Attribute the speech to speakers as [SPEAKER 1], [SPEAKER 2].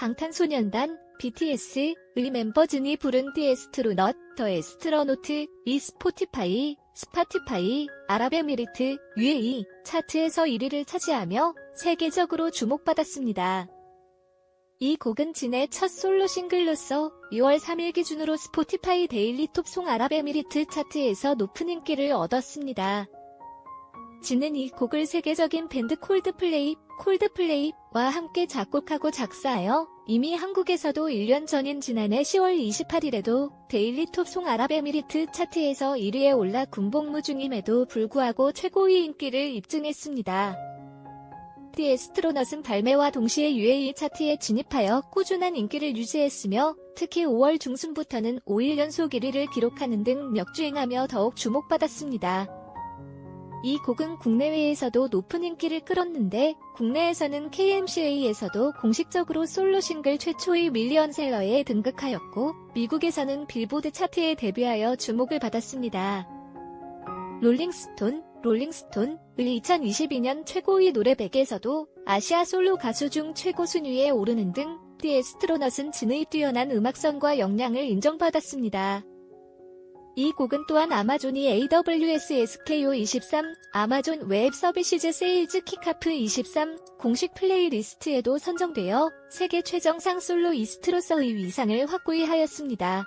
[SPEAKER 1] 방탄소년단 BTS의 멤버 진이 부른 디 에스트로넛, 더 에스트러노트, 이 스포티파이, 스파티파이, 아랍에미리트, UAE 차트에서 1위를 차지하며 세계적으로 주목받았습니다. 이 곡은 진의 첫 솔로 싱글로서 6월 3일 기준으로 스포티파이 데일리 톱송 아랍에미리트 차트에서 높은 인기를 얻었습니다. 진은 이 곡을 세계적인 밴드 콜드플레이, 콜드플레이와 함께 작곡하고 작사하여 이미 한국에서도 1년 전인 지난해 10월 28일에도 데일리 톱송 아랍에미리트 차트에서 1위에 올라 군복무 중임에도 불구하고 최고의 인기를 입증했습니다. 디 에스트로넛은 발매와 동시에 UAE 차트에 진입하여 꾸준한 인기를 유지했으며 특히 5월 중순부터는 5일 연속 1위를 기록하는 등 역주행하며 더욱 주목받았습니다. 이 곡은 국내외에서도 높은 인기를 끌었는데 국내에서는 KMCA에서도 공식적으로 솔로 싱글 최초의 밀리언셀러에 등극하였고 미국에서는 빌보드 차트에 데뷔하여 주목을 받았습니다. 롤링스톤, 롤링스톤의 2022년 최고의 노래 100에서도 아시아 솔로 가수 중 최고 순위에 오르는 등 디에스트로넛은 진의 뛰어난 음악성과 역량을 인정받았습니다. 이 곡은 또한 아마존이 AWS SKO23, 아마존 웹 서비스 세일즈 킥하프 23 공식 플레이리스트에도 선정되어 세계 최정상 솔로 이스트로서 의 위상을 확고히 하였습니다.